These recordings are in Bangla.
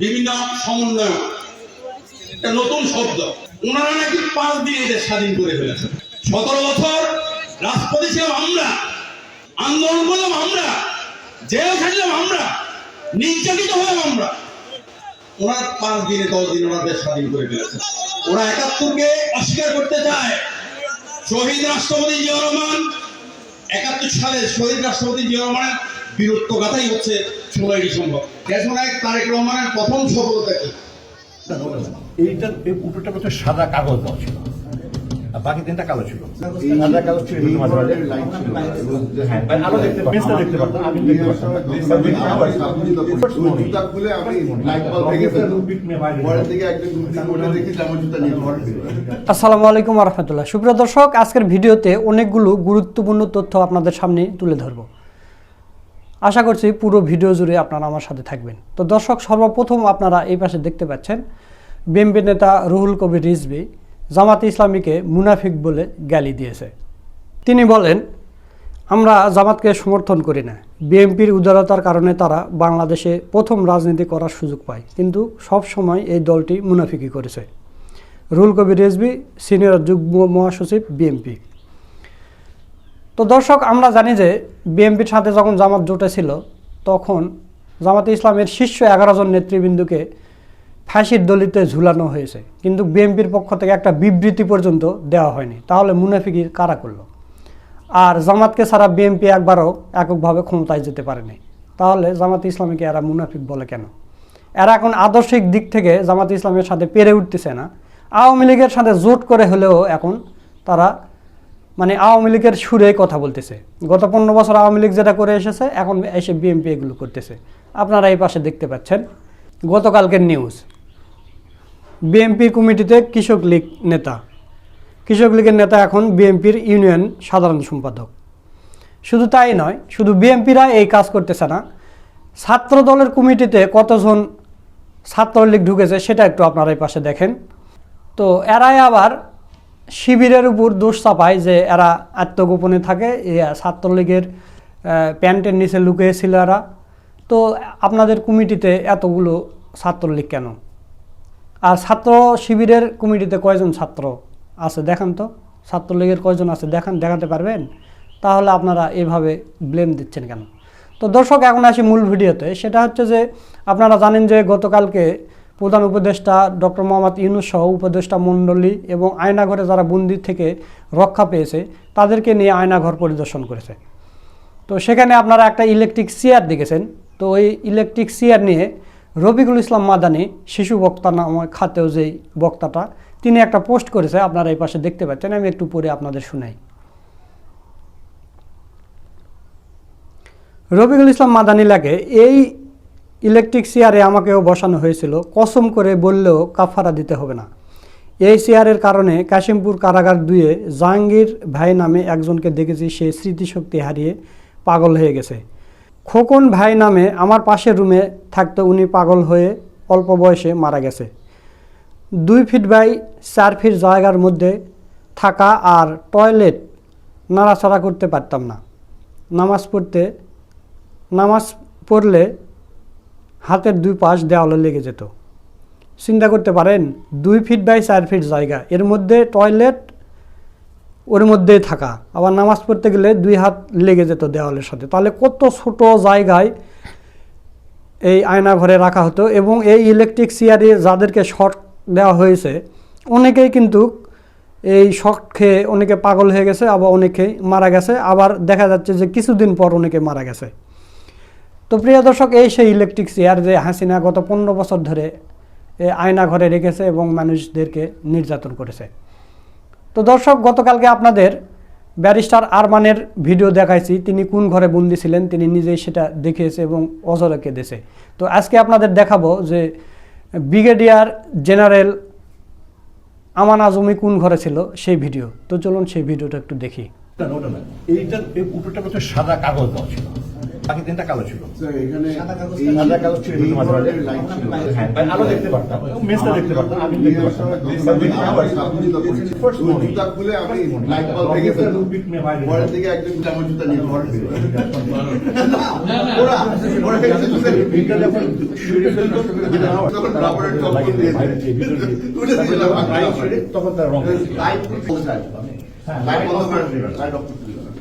বিভিন্ন সমন্বয় একটা নতুন শব্দ। ওনারা নাকি পাঁচ দিন এদের স্বাধীন করে ফেলেছে। সতেরো বছর রাজপথে ছিলাম আমরা, আন্দোলন করলাম আমরা, জেল খাটলাম আমরা, নির্যাতিত হলাম আমরা। ওনার পাঁচ দিনে দশ দিন ওনাদের স্বাধীন করে ফেলেছে। ওরা একাত্তরকে অস্বীকার করতে চায়। শহীদ রাষ্ট্রপতি জিয়া রহমান, একাত্তর সালে শহীদ রাষ্ট্রপতি জিয়া রহমানের বীরত্ব গাথাই হচ্ছে ষোলোই ডিসেম্বর দেশনায়ক তারেক রহমানের প্রথম সফলতা কি? এইটা এই উপরটা হচ্ছে সাদা কাগজ দেওয়া ছিল। আর বাকি তিনটা কালো ছিল। সাদা কাগজ ছিল মাঝে মাঝে। হ্যাঁ আলো দেখতে দেখতে পারতাম আমি দেখতে পারতাম। জুতা খুলে আমি লাইট বাল্ব ভেঙে ফেললাম পরের দিকে একজন দেখি যে জুতা নিয়ে ঘর আসসালামু আলাইকুম রহমতুল্লাহ। সুপ্রিয় দর্শক আজকের ভিডিওতে অনেকগুলো গুরুত্বপূর্ণ তথ্য আপনাদের সামনে তুলে ধরব। আশা করছি পুরো ভিডিও জুড়ে আপনারা আমার সাথে থাকবেন। তো দর্শক, সর্বপ্রথম আপনারা এই পাশে দেখতে পাচ্ছেন বিএমপি নেতা রুহুল কবির রিজভি জামাতে ইসলামীকে মুনাফিক বলে গালি দিয়েছে। তিনি বলেন, আমরা জামাতকে সমর্থন করি না। বিএনপির উদারতার কারণে তারা বাংলাদেশে প্রথম রাজনীতি করার সুযোগ পায়, কিন্তু সব সময় এই দলটি মুনাফিকি করেছে। রুল কবির রেজবি সিনিয়র যুগ্ম মহাসচিব বিএমপি তো দর্শক, আমরা জানি যে বিএমপির সাথে যখন জামাত জোটে ছিল তখন জামাতে ইসলামের শীর্ষ এগারো জন নেতৃবৃন্দকে ফাঁসির দলিতে ঝুলানো হয়েছে। কিন্তু বিএনপির পক্ষ থেকে একটা বিবৃতি পর্যন্ত দেওয়া হয়নি। তাহলে মুনাফিকি কারা করল? আর জামাতকে ছাড়া বিএনপি একবারও এককভাবে ক্ষমতায় যেতে পারেনি। তাহলে জামাত ইসলামীকে এরা মুনাফিক বলে কেন? এরা এখন আদর্শিক দিক থেকে জামাত ইসলামের সাথে পেরে উঠতেছে না। আওয়ামী লীগের সাথে জোট করে হলেও এখন তারা মানে আওয়ামী লীগের সুরে কথা বলতেছে। গত পনেরো বছর আওয়ামী লীগ যেটা করে এসেছে, এখন এসে বিএনপি এগুলো করতেছে। আপনারা এই পাশে দেখতে পাচ্ছেন গতকালকের নিউজ বিএনপি কমিটিতে কৃষক লীগ নেতা। কৃষক লীগের নেতা এখন বিএনপির ইউনিয়ন সাধারণ সম্পাদক। শুধু তাই নয়, শুধু বিএনপিরা এই কাজ করতেছে না ছাত্র দলের কমিটিতে কতজন ছাত্রলীগ ঢুকেছে সেটা একটু আপনারা এই পাশে দেখেন। তো এরাই আবার শিবিরের উপর দোষ চাপায় যে এরা আত্মগোপনে থাকে ছাত্রলীগের প্যান্টের নিচে লুকিয়েছিল এরা। তো আপনাদের কমিটিতে এতগুলো ছাত্রলীগ কেন? আর ছাত্র শিবিরের কমিটিতে কয়জন ছাত্র আছে দেখান তো? ছাত্রলীগের কয়জন আছে দেখান, দেখাতে পারবেন? তাহলে আপনারা এভাবে ব্লেম দিচ্ছেন কেন? তো দর্শক, এখন আসি মূল ভিডিওতে। সেটা হচ্ছে যে, আপনারা জানেন যে গতকালকে প্রধান উপদেষ্টা ডক্টর মোহাম্মদ ইউনুস সহ উপদেষ্টা মণ্ডলী এবং আয়নাঘরে যারা বন্দি থেকে রক্ষা পেয়েছে, তাদেরকে নিয়ে আয়নাঘর পরিদর্শন করেছে। তো সেখানে আপনারা একটা ইলেকট্রিক চেয়ার দেখেছেন। তো ওই ইলেকট্রিক চেয়ার নিয়ে রবিকুল ইসলাম মাদানি, শিশু বক্তা নামে খাতেও যেই বক্তাটা, তিনি একটা পোস্ট করেছে, আপনারা এই পাশে দেখতে পাচ্ছেন, আমি একটু পরে আপনাদের শুনাই। রবিকুল ইসলাম মাদানি লাগে, এই ইলেকট্রিক চেয়ারে আমাকেও বসানো হয়েছিল। কসম করে বললেও কাফারা দিতে হবে না। এই চেয়ারের কারণে কাশিমপুর কারাগার দুয়ে জাহাঙ্গীর ভাই নামে একজনকে দেখেছি, সে স্মৃতিশক্তি হারিয়ে পাগল হয়ে গেছে। খোকন ভাই নামে আমার পাশের রুমে থাকতে উনি পাগল হয়ে অল্প বয়সে মারা গেছে। দুই ফিট বাই চার ফিট জায়গার মধ্যে থাকা আর টয়লেট নাড়াচাড়া করতে পারতাম না। নামাজ পড়তে, নামাজ পড়লে হাতের দুই পাশ দেওয়ালে লেগে যেত। চিন্তা করতে পারেন, দুই ফিট বাই চার ফিট জায়গা। এর মধ্যে টয়লেট ওর মধ্যেই থাকা। আবার নামাজ পড়তে গেলে দুই হাত লেগে যেত দেওয়ালের সাথে। তাহলে কত ছোট জায়গায় এই আয়না ঘরে রাখা হতো এবং এই ইলেকট্রিক চেয়ারে যাদেরকে শর্ট দেওয়া হয়েছে, অনেকেই কিন্তু এই শক খেয়ে অনেকে পাগল হয়ে গেছে, আবার অনেকেই মারা গেছে। আবার দেখা যাচ্ছে যে কিছুদিন পর অনেকে মারা গেছে। তো প্রিয় দর্শক, এই সেই ইলেকট্রিক চেয়ার যে হাসিনা গত পনেরো বছর ধরে আয়না ঘরে রেখেছে এবং মানুষদেরকে নির্যাতন করেছে। তো দর্শক, গতকালকে আপনাদের ব্যারিস্টার আরমানের ভিডিও দেখাইছি, তিনি কোন ঘরে বন্দি ছিলেন, তিনি নিজেই সেটা দেখিয়েছে এবং অজরকে দিয়েছে তো আজকে আপনাদের দেখাবো যে ব্রিগেডিয়ার জেনারেল আমান আজমি কোন ঘরে ছিল, সেই ভিডিও। তো চলুন সেই ভিডিওটা একটু দেখি। এইটা সাদা কাগজ দেওয়া বাকি তিনটা কালো ছিল। সাদা কালো। ছিল মাঝে মাঝে। হ্যাঁ আলো দেখতে পারতাম। মেসটা দেখতে পারতাম আমি দেখতে পারতাম। তখন তার রং। লাইট বন্ধ করে লাইট অফ করে।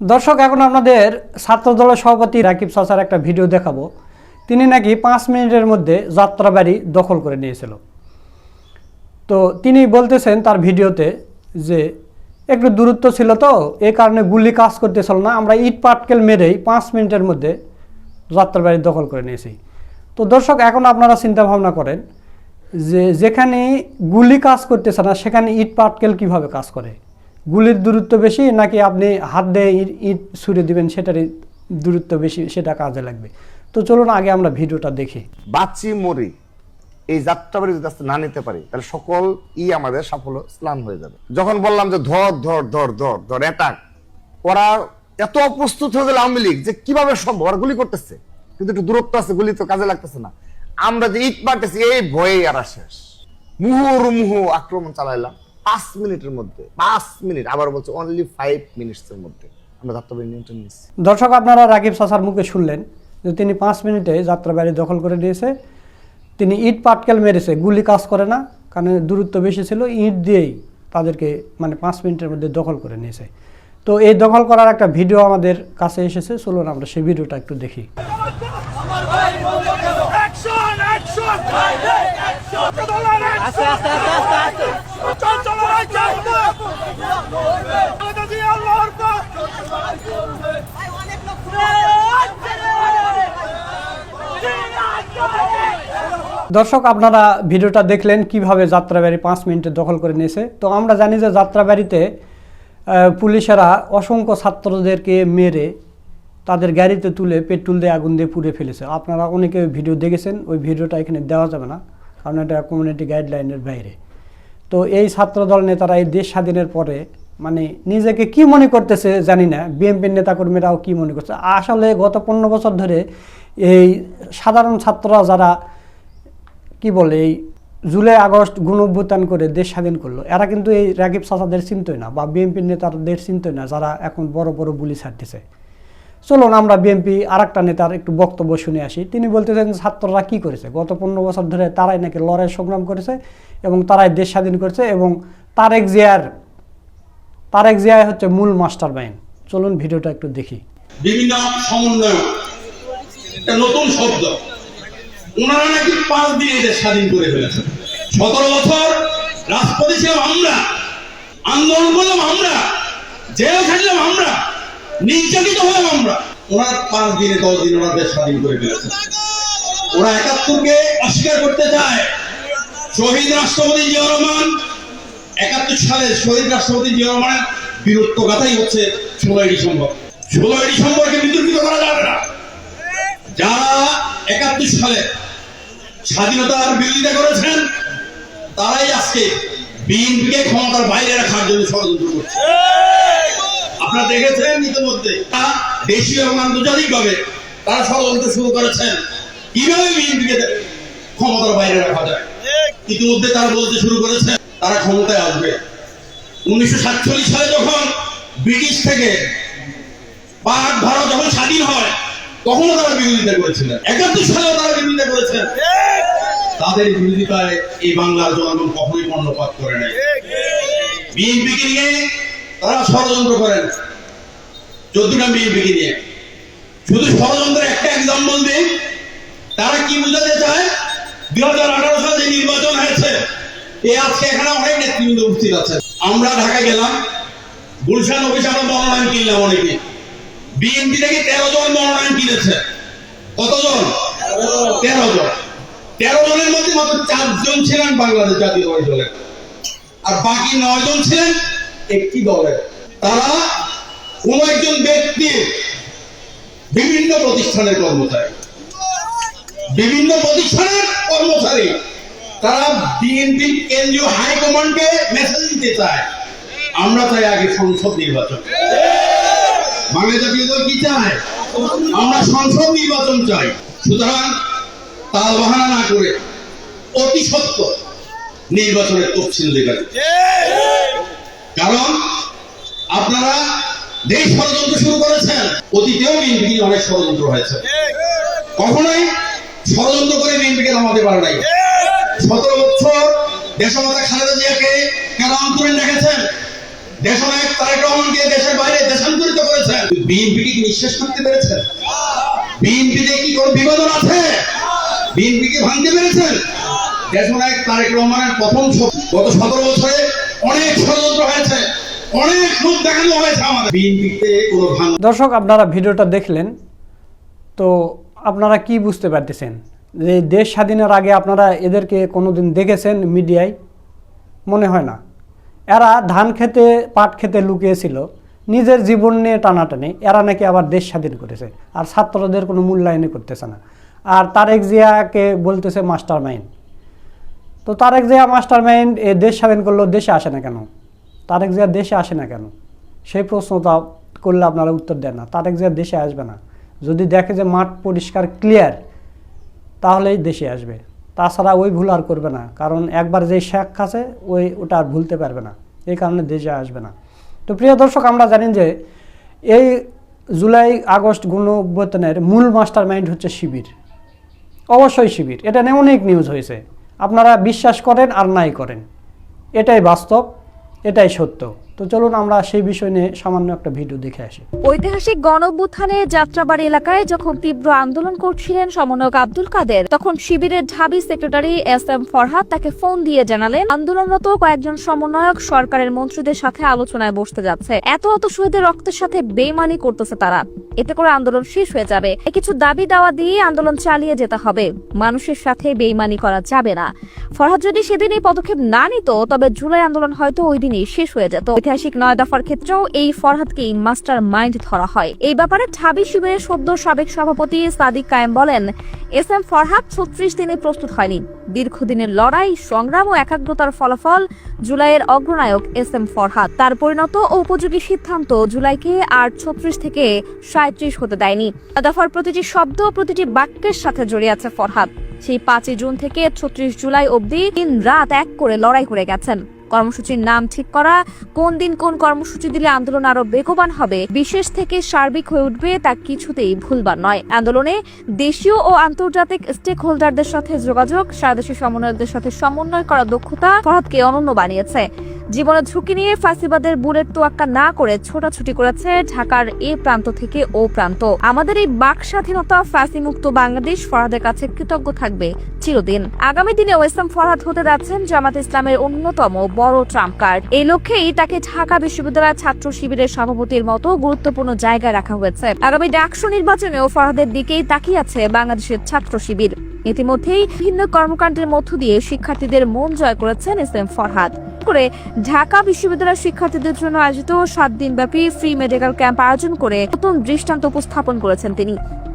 দর্শক, এখন আপনাদের ছাত্রদলের সভাপতি রাকিব সাসার একটা ভিডিও দেখাবো। তিনি নাকি পাঁচ মিনিটের মধ্যে যাত্রাবাড়ি দখল করে নিয়েছিল। তো তিনি বলতেছেন তার ভিডিওতে যে, একটু দূরত্ব ছিল তো এই কারণে গুলি কাজ করতেছিল না, আমরা ইট পাটকেল মেরেই পাঁচ মিনিটের মধ্যে যাত্রাবাড়ি দখল করে নিয়েছি। তো দর্শক, এখন আপনারা চিন্তা ভাবনা করেন যে, যেখানে গুলি কাজ করতেছে না, সেখানে ইট পাটকেল কীভাবে কাজ করে? গুলির দূরত্ব বেশি নাকি আপনি হাত দিয়ে ইট- ছুড়ে দিবেন সেটারই দূরত্ব বেশি, সেটা কাজে লাগবে। তো চলুন আগে আমরা ভিডিওটা দেখি। বাঁচি, মরি, এই যাত্রাবাড়ি যদি আজকে না নিতে পারি, তাহলে সকল ই আমাদের সাফল্য স্নান হয়ে যাবে। যখন বললাম যে ধর ধর ধর ধর ধর অ্যাটাক ওরা এত অপ্রস্তুত হয়ে গেল আওয়ামী লীগ যে কীভাবে সম্ভব? ওরা গুলি করতেছে, কিন্তু একটু দূরত্ব আছে, গুলি তো কাজে লাগতেছে না। আমরা যে ইট মারতেছি, এই ভয়ে আর শেষ। মুহুর্মুহু আক্রমণ চালাইলাম। পাঁচ মিনিটের মধ্যে, পাঁচ মিনিট, আবার বলছে অনলি ফাইভ মিনিটসের মধ্যে। আমরা যাত্রাবাড়ি নিয়ন্ত্রণ নিচ্ছি। দর্শক, আপনারা রাকিব সাসার মুখে শুনলেন যে তিনি পাঁচ মিনিটে যাত্রাবাড়ি দখল করে দিয়েছে তিনি ইট পাটকেল মেরেছে, গুলি কাজ করে না, কারণ দূরত্ব বেশি ছিল, ইট দিয়েই তাদেরকে মানে পাঁচ মিনিটের মধ্যে দখল করে নিয়েছে। তো এই দখল করার একটা ভিডিও আমাদের কাছে এসেছে, চলুন আমরা সেই ভিডিওটা একটু দেখি Action! Action! Action! আস্তে আস্তে আস্তে আস্তে আস্তে চল চল চল আল্লাহর পর দর্শক, আপনারা ভিডিওটা দেখলেন কীভাবে যাত্রাবাড়ি পাঁচ মিনিটে দখল করে নিয়েছে। তো আমরা জানি যে যাত্রাবাড়িতে পুলিশেরা অসংখ্য ছাত্রদেরকে মেরে তাদের গাড়িতে তুলে পেট্রোল দিয়ে আগুন দিয়ে পুড়ে ফেলেছে। আপনারা অনেকে ভিডিও দেখেছেন, ওই ভিডিওটা এখানে দেওয়া যাবে না, কারণ এটা কমিউনিটি গাইডলাইনের বাইরে। তো এই ছাত্রদল নেতারা এই দেশ স্বাধীনের পরে মানে নিজেকে কি মনে করতেছে জানি না, বিএনপির নেতাকর্মীরাও কি মনে করছে? আসলে গত পনেরো বছর ধরে এই সাধারণ ছাত্ররা যারা কি বলে, এই জুলাই, আগস্ট গুণভ্যুত্থান করে দেশ স্বাধীন করল। এরা কিন্তু এই রাকিব সাসাদের চিন্তই না বা বিএনপির নেতাদের চিন্তই না, যারা এখন বড় বড় বুলি ছাড়তেছে। চলুন আমরা বিএনপি আর একটা নেতার একটু বক্তব্য শুনে আসি। তিনি বলতেছেন, ছাত্ররা কি করেছে? গত পনেরো বছর ধরে তারাই নাকি লড়াই সংগ্রাম করেছে এবং তারাই দেশ স্বাধীন করেছে এবং তারেক জিয়ার, তারেক জিয়াই হচ্ছে মূল মাস্টার মাইন্ড চলুন ভিডিওটা একটু দেখি। বিভিন্ন সমন্বয় নতুন শব্দ। ওনারা নাকি পাঁচ দিনে এদের স্বাধীন করে ফেলেছেন সতেরো বছর রাষ্ট্রপতি ছিলাম আমরা, আন্দোলন করলাম আমরা, জেল খাটলাম আমরা, নির্যাতিত হলাম আমরা। ওনার পাঁচ দিনে দশ দিন ওনার দেশ স্বাধীন করে ফেলেছেন ওরা একাত্তরকে অস্বীকার করতে চায়। শহীদ রাষ্ট্রপতি জিয়া রহমান, একাত্তর সালে শহীদ রাষ্ট্রপতি জিয়া রহমানের বীরত্ব গাথাই হচ্ছে ষোলোই ডিসেম্বর ষোলোই ডিসেম্বরকে বিতর্কিত করা যাবে না। যারা একাত্তর সালে স্বাধীনতার বিরোধিতা করেছেন, তারাই আজকে বিএনপিকে ক্ষমতার বাইরে রাখার জন্য ষড়যন্ত্র করছে। আপনারা দেখেছেন ইতিমধ্যে তা দেশীয় এবং আন্তর্জাতিক ভাবে তারা ষড়যন্ত্র শুরু করেছেন। কীভাবে বিএনপিকে ক্ষমতার বাইরে রাখা যায়? ইতিমধ্যে তারা বলতে শুরু করেছে, তারা ক্ষমতায় আসবে। উনিশশো সাতচল্লিশ সালে যখন ব্রিটিশ থেকে পাক ভারত যখন স্বাধীন হয় তখনও তারা বিরোধিতা করেছিলেন একাত্তর সালেও তারা বিরোধিতা করেছেন তাদের বিরোধিতায় এই বাংলার জনগণ কখনোই কর্ণপাত করে নাই। বিএনপিকে নিয়ে তারা ষড়যন্ত্র করেন। চোদ্দটা বিএনপিকে নিয়ে। শুধু ষড়যন্ত্রের একটা এক্সাম্পল দিই। তারা কি বুঝাতে চায়? দুই হাজার আঠারো সালে যে নির্বাচন হয়েছে, এ আজকে এখানে অনেক নেতৃবৃন্দ উপস্থিত আছে আমরা ঢাকা গেলাম, গুলশান অফিসে আমরা মনোনয়ন কিনলাম অনেকে। বিএনপি থেকে তেরো জন মনোনয়ন কিনেছে। কতজন? তেরো জন। তেরো জনের মধ্যে মাত্র চারজন ছিলেন বাংলাদেশ জাতীয়তাবাদী দলের। আর বাকি নয় জন ছিলেন একটি দলের। তারা কোন একজন ব্যক্তি বিভিন্ন প্রতিষ্ঠানের কর্মচারী। বিভিন্ন প্রতিষ্ঠানের কর্মচারী। তারা বিএনপি কেন্দ্রীয় হাইকমান্ডকে মেসেজ দিতে চায়। আমরা চাই আগে সংসদ নির্বাচন। বাংলা জাতীয় দল কি চায়? আমরা সংসদ নির্বাচন চাই। সুতরাং তাল বাহানা না করে অতি সত্য নির্বাচনের তফসিল দেবেন কারণ আপনারা দেশ ষড়যন্ত্র শুরু করেছেন, অতীতেও বিএনপি অনেক ষড়যন্ত্র হয়েছে। কখনোই ষড়যন্ত্র করে বিএনপিকে নামাতে পারে নাই। সতেরো বছর দেশমাতা খালেদা জিয়াকে কেন অন্তরীণ রেখেছেন? তারেক দেশের বাইরে দেশান্তরিত করেছেন। বিএনপি কি নিঃশ্বাস করতে পেরেছেন? কি আছে? বিএনপি ভাঙতে পেরেছেন? তারেক রহমানের প্রথম গত সতেরো বছরে অনেক ষড়যন্ত্র হয়েছে, অনেক মুখ দেখানো হয়েছে আমাদের। বিএনপিতে কোনো ভাঙ দর্শক, আপনারা ভিডিওটা দেখলেন, তো আপনারা কি বুঝতে পারতেছেন? যে দেশ স্বাধীনের আগে আপনারা এদেরকে কোনোদিন দেখেছেন মিডিয়ায়? মনে হয় না। এরা ধান খেতে, পাট খেতে লুকিয়েছিল। নিজের জীবন নিয়ে টানাটানি। এরা নাকি আবার দেশ স্বাধীন করেছে। আর ছাত্রদের কোনো মূল্যায়নই করতেছে না। আর তারেক জিয়াকে বলতেছে মাস্টার মাইন্ড তো তারেক জিয়া মাস্টার মাইন্ড এ দেশ স্বাধীন করলেও দেশে আসে না কেন? তারেক জিয়া দেশে আসে না কেন? সেই প্রশ্নটা করলে আপনারা উত্তর দেন না। তারেক জিয়া দেশে আসবে না। যদি দেখে যে মাঠ পরিষ্কার ক্লিয়ার তাহলেই দেশে আসবে। তাছাড়া ওই ভুল আর করবে না। কারণ একবার যে শেখ আছে ওই ওটা আর ভুলতে পারবে না। এই কারণে দেশে আসবে না। তো প্রিয় দর্শক, আমরা জানি যে এই জুলাই, আগস্ট গণঅভ্যুত্থানের মূল মাস্টার মাইন্ড হচ্ছে শিবির। অবশ্যই শিবির। এটা নিয়ে অনেক নিউজ হয়েছে। আপনারা বিশ্বাস করেন আর নাই করেন। এটাই বাস্তব, এটাই সত্য। তো চলুন আমরা সেই বিষয় নিয়ে সামান্য একটা ভিডিও দেখে আসি। ঐতিহাসিক গণঅভ্যুত্থানে যাত্রাবাড়ি এলাকায় যখন তীব্র আন্দোলন করছিলেন সমন্বয়ক আব্দুল কাদের, তখন শিবিরের ঢাবি সেক্রেটারি এস এম ফরহাদ তাকে ফোন দিয়ে জানালেন, আন্দোলনরত কয়েকজন সমন্বয়ক সরকারের মন্ত্রীদের সাথে আলোচনায় বসতে যাচ্ছে। এত অত শহীদের রক্তের সাথে বেমানি করতেছে তারা। এতে করে আন্দোলন শেষ হয়ে যাবে। কিছু দাবি দাওয়া দিয়ে আন্দোলন চালিয়ে যেতে হবে। মানুষের সাথে বেইমানি করা যাবে না। ফরহাদ যদি সেদিন এই পদক্ষেপ না নিত, তবে জুলাই আন্দোলন হয়তো ওই দিনই শেষ হয়ে যেত। ঐতিহাসিক নয় দফার ক্ষেত্রেও এই ফরহাদকেই মাস্টার মাইন্ড ধরা হয়। এই ব্যাপারে ঢাবি শিবিরের সদ্য সাবেক সভাপতি সাদিক কায়েম বলেন, এস এম ফরহাদ ছত্রিশ দিনে প্রস্তুত হয়নি। দীর্ঘদিনের লড়াই, সংগ্রাম ও একাগ্রতার ফলাফল জুলাইয়ের অগ্রনায়ক এস এম ফরহাদ। তার পরিণত ও উপযোগী সিদ্ধান্ত জুলাইকে আর ছত্রিশ থেকে সাঁত্রিশ হতে দেয়নি। দফার প্রতিটি শব্দ প্রতিটি বাক্যের সাথে জড়িয়ে আছে ফরহাদ। সেই পাঁচই জুন থেকে ছত্রিশ জুলাই অবধি দিন রাত এক করে লড়াই করে গেছেন। কর্মসূচির নাম ঠিক করা। কোন দিন কোন কর্মসূচি দিলে আন্দোলন আরও বেগবান হবে? বিশেষ থেকে সার্বিক হয়ে উঠবে তা কিছুতেই ভুলবার নয়। আন্দোলনে দেশীয় ও আন্তর্জাতিক স্টেক হোল্ডারদের সাথে যোগাযোগ সারাদেশের সমন্বয়কদের সাথে সমন্বয় করা দক্ষতা ফরহাদকে অনন্য বানিয়েছে। জীবনের ঝুঁকি নিয়ে ফাঁসিবাদের বুলেট তোয়াক্কা না করে ছোটাছুটি করেছে ঢাকার এ প্রান্ত থেকে ও প্রান্ত। আমাদের এই বাক স্বাধীনতা ফাঁসি মুক্ত বাংলাদেশ ফরহাদের কাছে কৃতজ্ঞ থাকবে চিরদিন। আগামী দিনে ওয়েসলাম ফরহাদ হতে যাচ্ছেন জামাত ইসলামের অন্যতম বড় ট্রাম্প কার্ড। এই লক্ষ্যেই তাকে ঢাকা বিশ্ববিদ্যালয় ছাত্র শিবিরের সভাপতির মতো গুরুত্বপূর্ণ জায়গায় রাখা হয়েছে। আগামী ডাকসু নির্বাচনেও ফরহাদের দিকেই তাকিয়ে আছে বাংলাদেশের ছাত্র শিবির। ইতিমধ্যেই ভিন্ন কর্মকাণ্ডের মধ্য দিয়ে শিক্ষার্থীদের মন জয় করেছেন এস এম ফরহাদ। করে ঢাকা বিশ্ববিদ্যালয়ের শিক্ষার্থীদের জন্য আয়োজিত সাত দিন ব্যাপী ফ্রি মেডিকেল ক্যাম্প আয়োজন করে নতুন দৃষ্টান্ত উপস্থাপন করেছেন তিনি,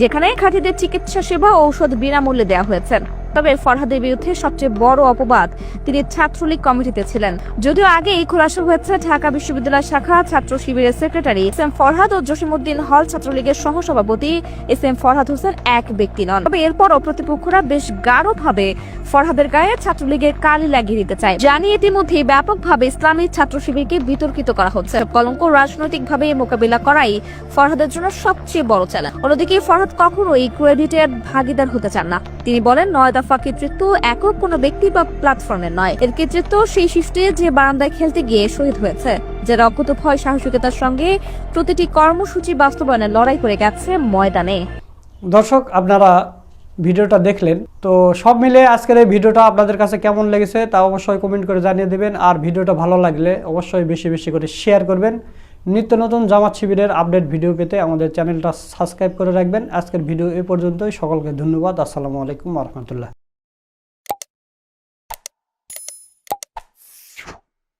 যেখানে খাঁটিদের চিকিৎসা সেবা ঔষধ বিনামূল্যে দেওয়া হয়েছে। তবে ফরহাদের বিরুদ্ধে সবচেয়ে বড় অপবাদ তিনি ছাত্রলীগ কমিটিতে ছিলেন। যদিও আগেই খোলাসা হয়েছে, ঢাকা বিশ্ববিদ্যালয় শাখা ছাত্র শিবিরের সেক্রেটারি এস এম ফরহাদ ও জসিমউদ্দিন হল ছাত্রলীগের সহসভাপতি এস এম ফরহাদ হোসেন এক ব্যক্তি নন। তবে এরপরও প্রতিপক্ষরা বেশ গাঢ়ভাবে ফরহাদের গায়ে ছাত্রলীগের কালি লাগিয়ে দিতে চায়। জানি ইতিমধ্যে ব্যাপকভাবে ইসলামী ছাত্র শিবিরকে বিতর্কিত করা হচ্ছে। কলঙ্ক রাজনৈতিকভাবে মোকাবিলা করাই ফরহাদের জন্য সবচেয়ে বড় চ্যালেঞ্জ। অন্যদিকে ফরহাদ কখনোই ক্রেডিটের ভাগিদার হতে চান না। তিনি বলেন, নয় দফা কৃতিত্ব একক কোনো ব্যক্তি বা প্ল্যাটফর্মের নয়। এর কৃতিত্ব সেই শিফটে যে বারান্দায় খেলতে গিয়ে শহীদ হয়েছে। যারা অকুত ভয়, সাহসিকতার সঙ্গে প্রতিটি কর্মসূচি বাস্তবায়নে লড়াই করে গেছে ময়দানে। দর্শক, আপনারা ভিডিওটা দেখলেন। তো সব মিলে আজকের এই ভিডিওটা আপনাদের কাছে কেমন লেগেছে তা অবশ্যই কমেন্ট করে জানিয়ে দেবেন। আর ভিডিওটা ভালো লাগলে অবশ্যই বেশি বেশি করে শেয়ার করবেন। নিত্য নতুন জামাত শিবিরের আপডেট ভিডিও পেতে আমাদের চ্যানেলটা সাবস্ক্রাইব করে রাখবেন। আজকের ভিডিও এ পর্যন্তই। সকলকে ধন্যবাদ। আসসালামু আলাইকুম রহমতুল্লাহ।